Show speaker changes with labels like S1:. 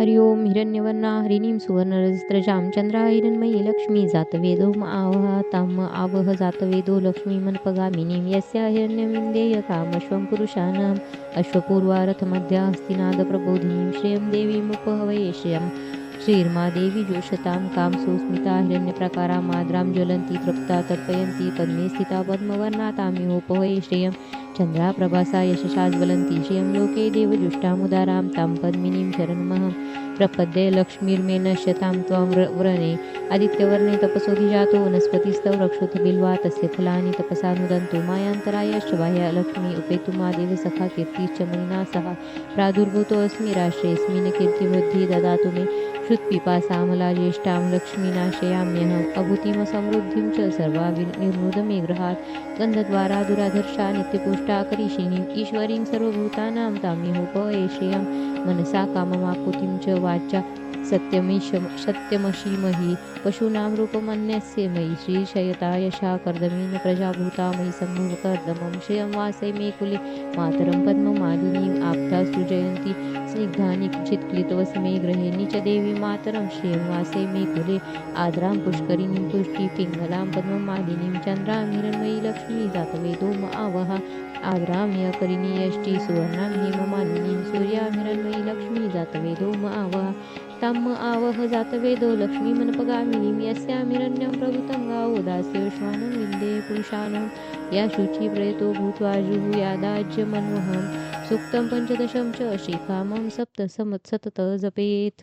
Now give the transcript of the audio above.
S1: हरि ओम हिरण्यवर्णा, हरिणीं सुवर्णरजस्रजां चंद्रा हिरण्मयी, लक्ष्मी, जातवेदो आवह ताम आवह, जातवेदो लक्ष्मीमनपगामिनीं यस्या हिरण्यमिन्देय कामश्वं पुरुषाणाम् अश्वपूर्वा रथमध्या हस्तिनादप्रबोधिनीं श्रियं देवीमुपहवये श्रियं श्रीर्मा देवी जोषतां कामसुस्मिता हिरण्यप्रकारा माद्रां ज्वलन्ती, तृप्ता, तर्पयन्ती, पद्मे स्थिता पद्मवर्णा ताम्योपहवये श्रियं चंद्रा चन्द्राप्रभासा यशशाज्वलन्ति श्रियं लोके देवजुष्टामुदारां तां पद्मिनीं शरणमहम्। प्रपद्ये लक्ष्मीर्मेन शतां त्वं व्र- व्रणे। आदित्यवर्णे तपसोऽधिजातो वनस्पतिस्तव रक्षोथ बिल्वा तस्य फलानि तपसा नुदन्तु। मायान्तरायश्च बाह्या लक्ष्मी उपेतु मा सखा कीर्तिश्च मयिना सह। प्रादुर्भूतोऽस्मि राष्ट्रेऽस्मिन् कीर्तिवृद्धिः ददातु मे। श्रुत्पिपासामला ज्येष्ठां लक्ष्मीनाशयाम्यहम् अभूतिं समृद्धिं च सर्वा वि- गृहात्। गन्धद्वारा दुराधर्षा नित्यपुष्टा करिषिणीम् ईश्वरीं सर्वभूतानां ताम्यहोपये मनसा काममाकुतिं च वाचा, सत्यमी सत्यमशीमहि पशूनां रूपमन्यस्य मयि श्रीशयता यशा कर्दमेन प्रजाभूता मयि सम्भवकर्दमं श्रियं वासे मे कुले, मातरं पद्ममालिनीम् आप्ता सृजयन्ती स्निग्धानि चित्क्लितवसि मे गृहे च देवी मातरं श्रीवासे वासे मे कुले। आद्रां पुष्करिणीं तुष्टिः पिङ्गलां पद्ममालिनीं। चन्द्रां हिरण्मयी लक्ष्मी जातवेदो म आवह। आद्रां यकरिणी यष्टि सुवर्णां हेममालिनीं। सूर्यां हिरण्मयी लक्ष्मी जातवेदो म आवह। तां आवह जातवेदो लक्ष्मीमनपगामिनीं यस्यां हिरण्यं प्रभुतं गावो दास्यश्वानं विन्दे पुरुषानं। या शुचि प्रयतो भूत्वा जुहुयादाज्यमन्वहं सूक्तं पञ्चदशं च श्रीकामं सप्त सतत जपेत्।